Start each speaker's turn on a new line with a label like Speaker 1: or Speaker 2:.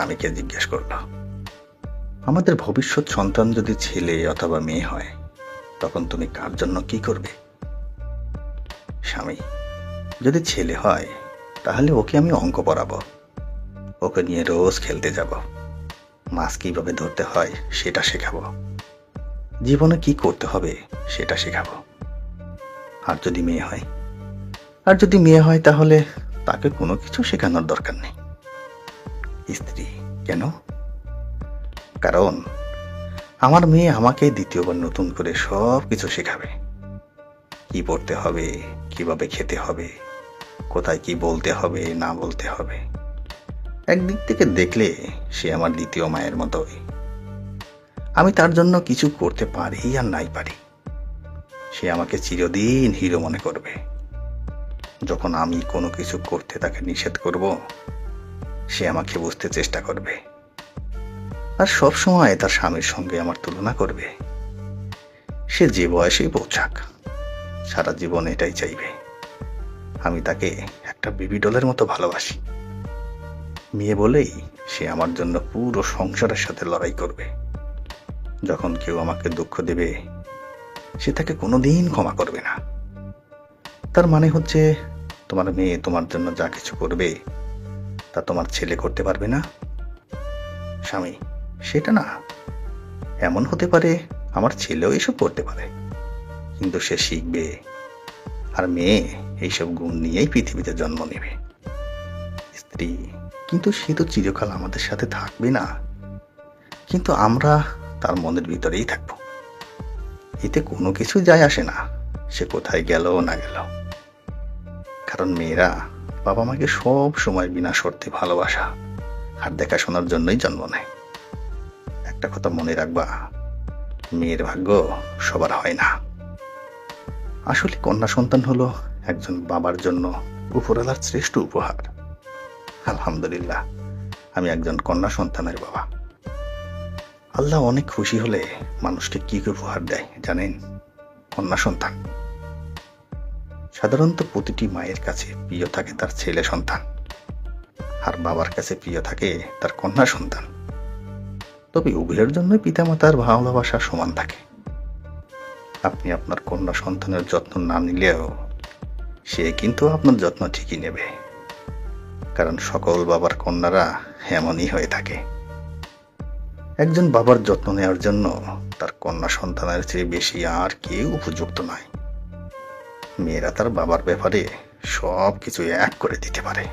Speaker 1: স্বামীকে জিজ্ঞেস করল, আমাদের ভবিষ্যৎ সন্তান যদি ছেলে অথবা মেয়ে হয়, তখন তুমি কার জন্য কি করবে? স্বামী, যদি ছেলে হয়, তাহলে ওকে আমি অঙ্ক পড়াবো। ওকে নিয়ে রোজ খেলতে যাব। মাছ কীভাবে ধরতে হয়, সেটা শেখাবো। জীবনে কি করতে হবে, সেটা শেখাবো। আর যদি মেয়ে হয়, আর যদি মেয়ে হয়, তাহলে তাকে কোনো কিছু শেখানোর দরকার নেই। স্ত্রী। কেন? কারণ আমার মেয়ে আমাকে দ্বিতীয়বার নতুন করে সব কিছু শেখাবে। কি পড়তে হবে, কীভাবে খেতে হবে, কোথায় কি বলতে হবে, না বলতে হবে। একদিক থেকে দেখলে সে আমার দ্বিতীয় মায়ের মতোই। আমি তার জন্য কিছু করতে পারি আর নাই পারি। সে আমাকে চিরদিন হিরো মনে করবে। যখন আমি কোনো কিছু করতে তাকে নিষেধ করব সে আমাকে বুঝতে চেষ্টা করবে। আর সব সময় তার স্বামীর সঙ্গে আমার তুলনা করবে। সে যে বয়সেই পৌঁছাক, সারা জীবন এটাই চাইবে। আমি তাকে একটা বেবি ডলের মতো ভালোবাসি। মেয়ে বলেই সে আমার জন্য পুরো সংসারের সাথে লড়াই করবে। যখন কেউ আমাকে দুঃখ দেবে, সে তাকে কোনোদিন ক্ষমা করবে না। তার মানে হচ্ছে, তোমার মেয়ে তোমার জন্য যা কিছু করবে তা তোমার ছেলে করতে পারবে না? স্বামী, সেটা না। এমন হতে পারে আমার ছেলেও এসব করতে পারে। কিন্তু সে শিখবে। আর মেয়ে এইসব গুণ নিয়েই পৃথিবীতে জন্ম নেবে। স্ত্রী, কিন্তু সে তো চিরকাল আমাদের সাথে থাকবে না। কিন্তু আমরা তার মনের ভিতরেই থাকব। এতে কোনো কিছু যায় আসে না। সে কোথায় গেল না গেল। কারণ মেয়েরা বাবা মাকে সব সময় বিনা শর্তে ভালোবাসা আর দেখাশোনার জন্যই জন্ম নেয়। একটা কথা মনে রাখবা, মেয়ের ভাগ্য সবার হয় না। আসলে কন্যা সন্তান হলো একজন বাবার জন্য উপরওয়ালার শ্রেষ্ঠ উপহার। আলহামদুলিল্লাহ, আমি একজন কন্যা সন্তানের বাবা। আল্লাহ অনেক খুশি হলে মানুষকে কি উপহার দেয় জানেন? কন্যা সন্তান। সাধারণত প্রতিটি মায়ের কাছে প্রিয় থাকে তার ছেলে সন্তান। আর বাবার কাছে প্রিয় থাকে তার কন্যা সন্তান। তবে উভয়ের জন্য পিতামাতার ভালোবাসা সমান থাকে। আপনি আপনার কন্যা সন্তানের যত্ন না নিলেও সে কিন্তু আপনার যত্ন ঠিকই নেবে। কারণ সকল বাবার কন্যারা এমনই হয়ে থাকে। একজন বাবার যত্ন নেওয়ার জন্য তার কন্যা সন্তানের চেয়ে বেশি আর কেউ উপযুক্ত নয়। মেয়েরা তার বাবার ব্যাপারে সব কিছু এক করে দিতে পারে।